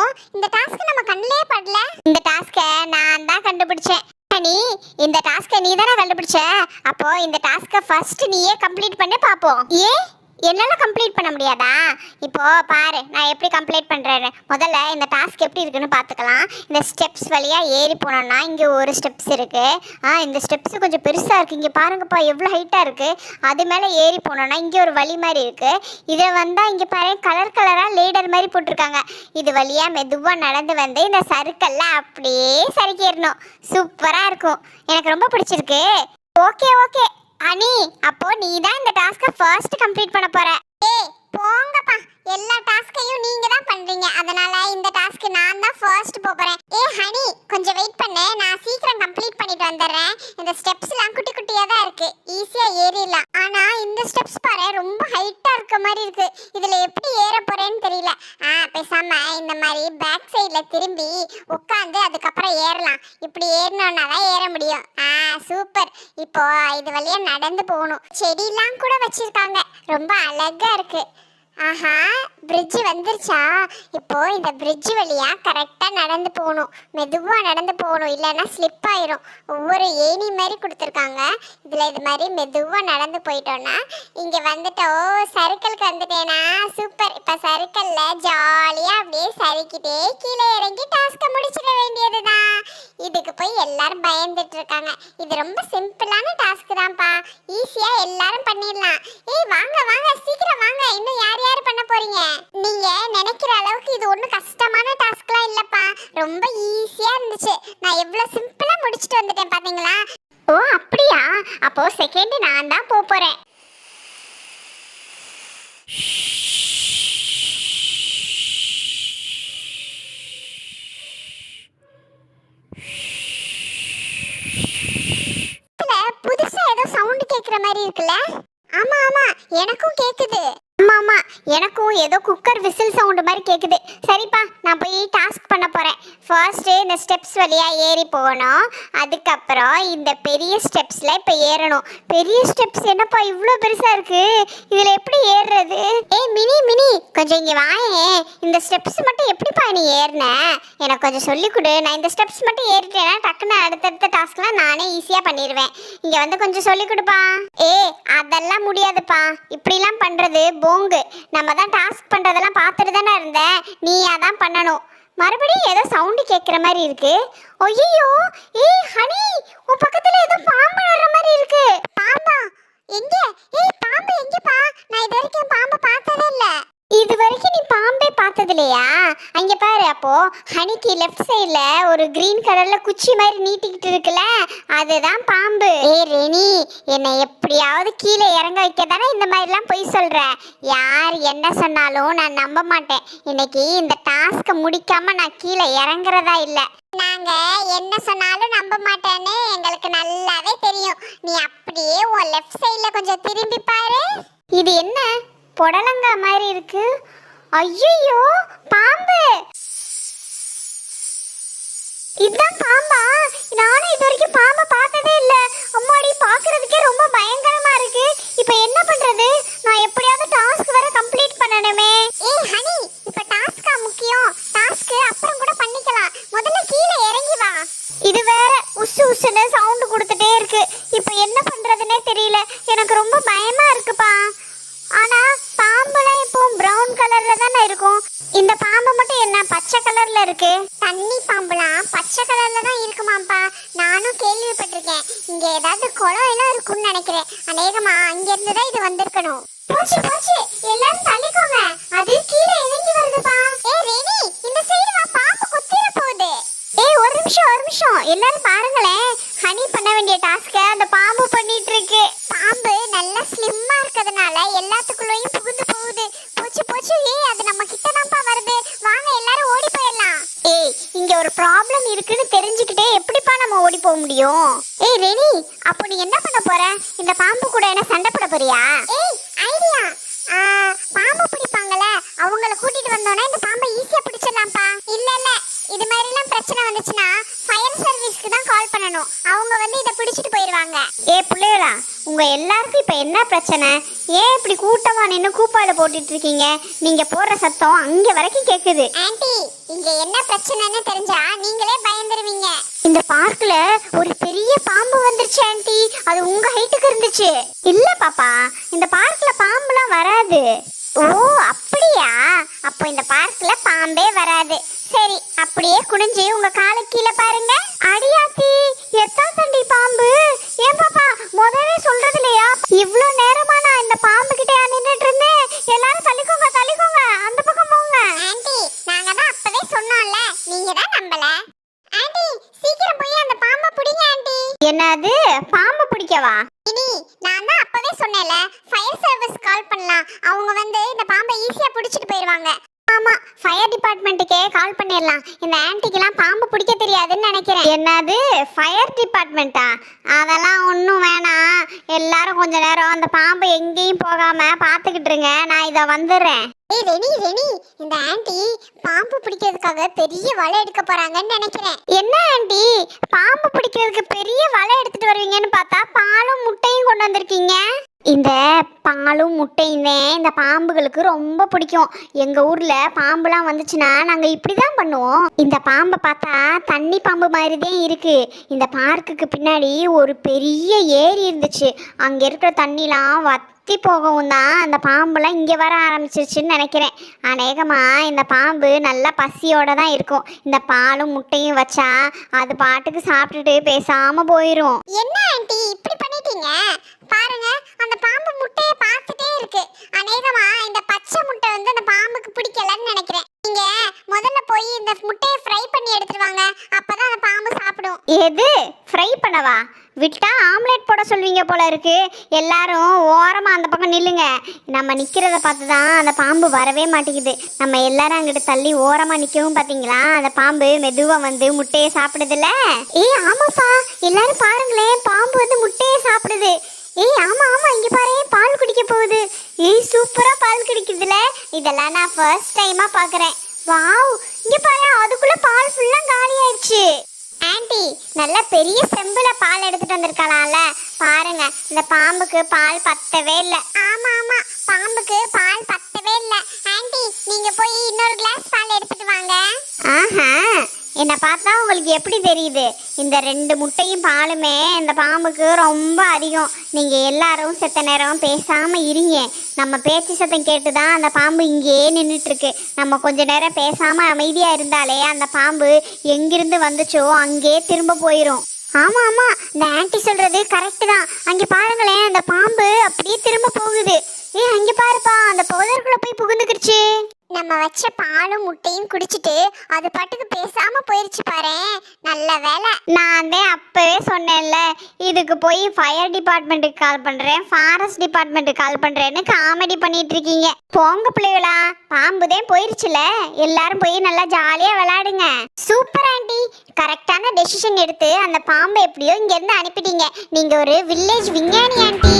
இருக்கும் இந்த டாஸ்க் நம்ம கண்ணிலே படல. இந்த டாஸ்க்கை நான் தான் கண்டுபிடிச்சேன். நீ இந்த டாஸ்க்கை நீ தானே கண்டுபிடிச்ச? அப்போ இந்த டாஸ்க்கை ஃபர்ஸ்ட் நீயே கம்ப்ளீட் பண்ணி பார்ப்போம். ஏன்? என்னால கம்ப்ளீட் பண்ண முடியாதா? இப்போது பாரு நான் எப்படி கம்ப்ளீட் பண்றேன்னு. முதல்ல இந்த டாஸ்க் எப்படி இருக்குன்னு பார்த்துக்கலாம். இந்த ஸ்டெப்ஸ் வழியா ஏறி போனோம்னா இங்கே ஒரு ஸ்டெப்ஸ் இருக்குது ஆ இந்த ஸ்டெப்ஸ் கொஞ்சம் பெருசாக இருக்குது இங்கே பாருங்கப்பா எவ்வளோ ஹைட்டாக இருக்குது அது மேலே ஏறி போனோம்னா இங்கே ஒரு வழி மாதிரி இருக்குது இதை வந்தால் இங்கே பாரு கலர் கலராக லேடர் மாதிரி போட்டிருக்காங்க. இது வழியாக மெதுவாக நடந்து வந்து இந்த சறுக்கல்ல அப்படியே சறுக்கிடணும் சூப்பராக இருக்கும். எனக்கு ரொம்ப பிடிச்சிருக்கு. ஓகே ஓகே அனி அப்போ நீ தான் இந்த டாஸ்க்கை ஃபர்ஸ்ட் கம்ப்ளீட் பண்ண போற. ஏய் போங்கப்பா எல்லா டாஸ்கையும் நீங்க தான் பண்றீங்க அதனால இந்த டாஸ்க் நான் தான் ஃபர்ஸ்ட் போறேன் ஏ ஹனி கொஞ்சம் வெயிட் பண்ணு நான் சீக்கிரம் கம்ப்ளீட் பண்ணிட்டு வந்துடுறேன் இந்த ஸ்டெப்ஸ்லாம் குட்டி குட்டியா தான் இருக்கு ஈஸியா ஏறிடலாம் ஆனா இந்த ஸ்டெப்ஸ் பாரு ரொம்ப ஹைட்டா இருக்க மாதிரி இருக்கு இதுல எப்படி ஏற போறேன்னு தெரியல ஆ பேசாம இந்த மாதிரி பேக் சைடுல திரும்பி உட்காந்து அதுக்கப்புறம் ஏறலாம். இப்படி ஏறினோம்னா தான் ஏற முடியும். ஆ சூப்பர் இப்போ இது வழியா நடந்து போகணும். செடிலாம் கூட வச்சிருக்காங்க. ரொம்ப அழகா இருக்கு. ஆஹா பிரிட்ஜ் வந்துருச்சா? இப்போ இந்த பிரிட்ஜ் வழியா கரெக்டாக நடந்து போகணும். மெதுவாக நடந்து போகணும். இல்லைன்னா ஸ்லிப் ஆயிரும். ஒவ்வொரு ஏணி மாதிரி கொடுத்துருக்காங்க. இதில் இது மாதிரி மெதுவாக நடந்து போயிட்டோன்னா இங்கே வந்துட்டோ சர்க்கிளுக்கு வந்துட்டேனா? சூப்பர் இப்போ சர்க்கிளில் ஜாலியாக அப்படியே சறுக்கிட்டே கீழே இறங்கி டாஸ்க முடிச்சிட எல்லாரும் பயந்துட்டு இருக்காங்க இது ரொம்ப சிம்பிளான டாஸ்க் தான்ப்பா. ஈஸியா எல்லாரும் பண்ணிடலாம். ஏய் வாங்க வாங்க சீக்கிரம் வாங்க. இன்னும் யார் யார் பண்ண போறீங்க? நீங்க நினைக்கிற அளவுக்கு இது ஒன்றும் கஷ்டமான டாஸ்க்லாம் இல்லப்பா. ரொம்ப ஈஸியா இருந்துச்சு. நான் எவ்வளவு சிம்பிளா முடிச்சிட்டு வந்துட்டேன் பாத்தீங்களா? ஓ அப்படியா? அப்போ செகண்ட் நான் தான் போக போறேன் இதுல புதுசா ஏதோ சவுண்ட் கேக்குற மாதிரி இருக்குல்ல? ஆமா ஆமா எனக்கும் கேக்குது. ஆமா ஆமா எனக்கும் ஏதோ குக்கர் விசில் சவுண்டு மாதிரி கேட்குது சரிப்பா நான் போய் டாஸ்க் பண்ண போறேன். ஃபர்ஸ்ட்டு இந்த ஸ்டெப்ஸ் வழியா ஏறி போகணும். அதுக்கப்புறம் இந்த பெரிய ஸ்டெப்ஸில் இப்போ ஏறணும். பெரிய ஸ்டெப்ஸ் என்னப்பா இவ்வளோ பெருசா இருக்கு? இதில் எப்படி ஏறுறது? ஏய் மினி மினி கொஞ்சம் இங்கே வாயே இந்த ஸ்டெப்ஸ் மட்டும் எப்படிப்பா நீ ஏறின? எனக்கு கொஞ்சம் சொல்லி கொடு. நான் இந்த ஸ்டெப்ஸ் மட்டும் ஏறிட்டேன்னா டக்குன்னு அடுத்தடுத்த டாஸ்க்லாம் நானே ஈஸியாக பண்ணிடுவேன் இங்கே வந்து கொஞ்சம் சொல்லி கொடுப்பா. ஏ அதெல்லாம் முடியாதுப்பா. இப்படிலாம் பண்ணுறது ஓங்கு நம்ம தான் டாஸ்க் பண்ணுறதெல்லாம் பார்த்துட்டு தானே இருந்தேன். நீ அதான் பண்ணணும். மறுபடியும் ஏதோ சவுண்டு கேட்குற மாதிரி இருக்கு. ஒய்யோ ஏய் ஹனி உன் பக்கத்தில் ஏதோ பாம்பு வர்ற மாதிரி இருக்கு. பாம்பா எங்க? ஏய் பாம்பு எங்கப்பா? நான் இது வரைக்கும் பாம்பை பார்த்ததே இல்லை. இது வரைக்கும் நீ பாம்பே பார்த்தது இல்லையா இங்க பாரு அப்போ ஹனிக்கு லெஃப்ட் சைடுல ஒரு கிரீன் கலர்ல குச்சி மாதிரி நீட்டிக்கிட்டு இருக்குல்ல அதுதான் பாம்பு. ஏ ரெனி என்னை எப்படியாவது கீழே இறங்க வைக்க தானே இந்த மாதிரிலாம் பொய் சொல்ற? யார் என்ன சொன்னாலும் நான் நம்ப மாட்டேன். இன்னைக்கு இந்த டாஸ்க்கை முடிக்காம நான் கீழே இறங்குறதா இல்ல. நாங்க என்ன சொன்னாலும் நம்ப மாட்டேன்னு எங்களுக்கு நல்லாவே தெரியும். நீ அப்படியே உன் லெஃப்ட் சைடுல கொஞ்சம் திரும்பி பாரு. இது என்ன? புடலங்கா மாதிரி இருக்கு. ஐயோ பாம்பு. இதுதான் பாம்பா. நானும் இது வரைக்கும் பாம்பை பார்த்ததே இல்ல. அம்மாடி பாக்குறதுக்கே ரொம்ப பயங்கரமா இருக்கு. இப்போ என்ன பண்றது? நான் கலர்ல தானே இருக்கும்? இந்த பாம்பு மட்டும் என்ன பச்சை கலர்ல இருக்கு? தண்ணி பாம்புலாம் பச்சை கலர்ல தான் இருக்குமாப்பா நானும் கேள்விப்பட்டிருக்கேன். இங்க ஏதாவது குளம் எல்லாம் இருக்கும்னு நினைக்கிறேன். அநேகமா அங்க இருந்து தான் இது வந்திருக்கணும். போச்சு போச்சு. எல்லாரும் தள்ளிக்கோங்க. அது கீழே இறங்கி வருதுப்பா. ஏ ரெனி இந்த சைடு வா பாம்பு குத்திர போகுது. ஏய் ஒரு நிமிஷம் ஒரு நிமிஷம். எல்லாரும் ப்ராப்ளம் இருக்குன்னு தெரிஞ்சுக்கிட்டே எப்படிப்பா நம்ம ஓடி போக முடியும்? ஏய் ரெனி அப்போ நீ என்ன பண்ண போற? இந்த பாம்பு கூட என்ன சண்டை போட போறியா? ஏய் ஐடியா. பாம்பு பிடிப்பாங்கல்ல அவங்கள கூட்டிட்டு வந்தோம்னா இந்த பாம்பை ஈஸியா பிடிச்சிடலாம்ப்பா. இல்ல இல்ல. இது மாதிரிலாம் பிரச்சனை வந்துச்சுன்னா ஃபயர் சர்வீஸ்க்கு தான் கால் பண்ணணும். அவங்க வந்து இதை பிடிச்சிட்டு போயிடுவாங்க ஏ பிள்ளைகளா உங்க எல்லாருக்கும் இப்ப என்ன பிரச்சனை? ஏன் இப்படி கூட்டமா நின்று கூப்பாடு போட்டுட்டு இருக்கீங்க? நீங்க போடுற சத்தம் அங்க வரைக்கும் கேக்குது. ஆன்ட்டி இங்க என்ன பிரச்சனைன்னு தெரிஞ்சா நீங்களே பயந்துருவீங்க. இந்த பார்க்ல ஒரு பெரிய பாம்பு வந்துருச்சு ஆண்டி. அது உங்க ஹைட்டுக்கு இருந்துச்சு. இல்ல பாப்பா. இந்த பார்க்ல பாம்புலாம் வராது. ஓ அப்ப இந்த பார்க்ல பாம்பே வராது சரி அப்படியே குனிஞ்சு உங்க காலை கீழே பாருங்க அடியாத்தி எத்தா தண்டி பாம்பு ஏன் பாப்பா முதவே சொல்றது இல்லையா இவ்ளோ நேரமா நான் இந்த பாம்பு கிட்ட நின்னுட்டு இருந்தேன் எல்லாரும் தள்ளிக்கோங்க தள்ளிக்கோங்க அந்த பக்கம் போங்க ஆன்ட்டி நாங்க தான் அப்பவே சொன்னோம்ல நீங்க தான் நம்பல ஆன்ட்டி சீக்கிரம் போய் அந்த பாம்பை பிடிங்க ஆன்ட்டி என்னது? பாம்பு பிடிக்கவா? இனி நான் தான் அப்பவே சொன்னேன்ல ஃபயர் சர்வீஸ் கால் பண்ணலாம். அவங்க வந்து இந்த பாம்பை ஈஸியா பிடிச்சிட்டு போயிடுவாங்க ஆமா ஃபயர் டிபார்ட்மெண்ட்டுக்கே கால் பண்ணிடலாம். இந்த ஆன்ட்டிக்கெல்லாம் பாம்பு பிடிக்க தெரியாதுன்னு நினைக்கிறேன். என்னது? ஃபயர் டிபார்ட்மெண்ட்டா அதெல்லாம் ஒன்றும் வேணாம். எல்லாரும் கொஞ்ச நேரம் அந்த பாம்பு எங்கேயும் போகாம பார்த்துக்கிட்டு இருங்க நான் இதை வந்துடுறேன். ஏய் ரெனி ரெனி இந்த ஆண்டி பாம்பு பிடிக்கிறதுக்காக பெரிய வலை எடுக்க போறாங்கன்னு நினைக்கிறேன். என்ன ஆண்டி? பாம்பு பிடிக்கிறதுக்கு பெரிய வலை எடுத்துட்டு வருவீங்கன்னு பார்த்தா பாலும் முட்டையும் கொண்டு வந்திருக்கீங்க. இந்த பாலும் முட்டையும் தான் இந்த பாம்புகளுக்கு ரொம்ப பிடிக்கும். எங்க ஊர்ல பாம்புலாம் வந்துச்சுன்னா நாங்க இப்படிதான் பண்ணுவோம். இந்த பாம்பை பார்த்தா தண்ணி பாம்பு மாதிரி தான் இருக்கு. இந்த பார்க்குக்கு பின்னாடி ஒரு பெரிய ஏரி இருந்துச்சு. அங்க இருக்கிற தண்ணிலாம் வத்தி போகவும் தான் அந்த பாம்புலாம் இங்கே வர ஆரம்பிச்சிருச்சுன்னு நினைக்கிறேன். அநேகமாக இந்த பாம்பு நல்லா பசியோட தான் இருக்கும். இந்த பாலும் முட்டையும் வச்சா அது பாட்டுக்கு சாப்பிட்டுட்டு பேசாமல் போயிடும் என்ன ஆன்ட்டி இப்படி பண்ணிட்டீங்க? பாருங்க அந்த பாம்பு முட்டையை பார்த்துட்டே இருக்கு. அநேகமா இந்த பச்சை முட்டை வந்து அந்த பாம்புக்கு பிடிக்கலன்னு நினைக்கிறேன். நீங்க முதல்ல போய் இந்த முட்டையை ஃப்ரை பண்ணி எடுத்துட்டு வாங்க. அப்பதான் அந்த பாம்பு சாப்பிடும். எது? ஃப்ரை பண்ணவா? விட்டா போட சொல்வீங்க போல இருக்கு. எல்லாரும் ஓரமாக அந்த பக்கம் நில்லுங்க. நம்ம நிற்கிறத பார்த்து தான் அந்த பாம்பு வரவே மாட்டேங்குது. நம்ம எல்லாரும் அங்கிட்டு தள்ளி ஓரமாக நிற்கவும் பார்த்தீங்களா அந்த பாம்பு மெதுவாக வந்து முட்டையை சாப்பிடுதுல்ல? ஏய் ஆமாப்பா. எல்லாரும் பாருங்களேன். பாம்பு வந்து முட்டையை சாப்பிடுது. ஏய் ஆமா ஆமா. இங்க பாரு பால் குடிக்க போகுது. ஏய் சூப்பரா பால் குடிக்குதுல இதெல்லாம் நான் ஃபர்ஸ்ட் டைமா பாக்குறேன். வாவ். இங்க பாரு அதுக்குள்ள பால் ஃபுல்லா காலி ஆயிடுச்சு ஆண்டி நல்ல பெரிய செம்புல பால் எடுத்துட்டு வந்திருக்கலாம்ல. பாருங்க இந்த பாம்புக்கு பால் பத்தவே இல்ல. ஆமா ஆமா பாம்புக்கு பால் பத்தவே இல்ல. ஆண்டி நீங்க போய் இன்னொரு கிளாஸ் பால் எடுத்துட்டு வாங்க. ஆஹா என்னை பார்த்தா உங்களுக்கு எப்படி தெரியுது? இந்த ரெண்டு முட்டையும் பாலுமே இந்த பாம்புக்கு ரொம்ப அதிகம். நீங்கள் எல்லாரும் செத்த நேரம் பேசாமல் இருங்க. நம்ம பேச்சு சத்தம் கேட்டு தான் அந்த பாம்பு இங்கேயே நின்றுட்டுருக்கு நம்ம கொஞ்ச நேரம் பேசாமல் அமைதியாக இருந்தாலே அந்த பாம்பு எங்கிருந்து வந்துச்சோ அங்கேயே திரும்ப போயிடும் ஆமாம் ஆமாம் இந்த ஆன்ட்டி சொல்கிறது கரெக்டு தான். அங்கே பாருங்களேன் அந்த பாம்பு அப்படியே திரும்ப போகுது. ஏ அங்கே பாருப்பா. அந்த புதருக்குள்ளே போய் புகுந்துக்கிடுச்சு. நம்ம வச்ச பாலும் முட்டையும் குடிச்சிட்டு அது பாட்டுக்கு பேசாம போயிருச்சு பாரு. நல்ல வேலை நான் தான் அப்பவே சொன்னேன்ல இதுக்கு போய் ஃபயர் டிபார்ட்மெண்ட்டுக்கு கால் பண்றேன் ஃபாரஸ்ட் டிபார்ட்மெண்ட்டுக்கு கால் பண்றேன்னு காமெடி பண்ணிட்டு இருக்கீங்க. போங்க பிள்ளைகளா பாம்புதே போயிருச்சுல. எல்லாரும் போய் நல்லா ஜாலியா விளையாடுங்க. Super aunty. கரெக்டான டெசிஷன் எடுத்து அந்த பாம்பை எப்படியோ இங்க இருந்து அனுப்பிட்டீங்க. நீங்க ஒரு வில்லேஜ் விஞ்ஞானி ஆண்டி.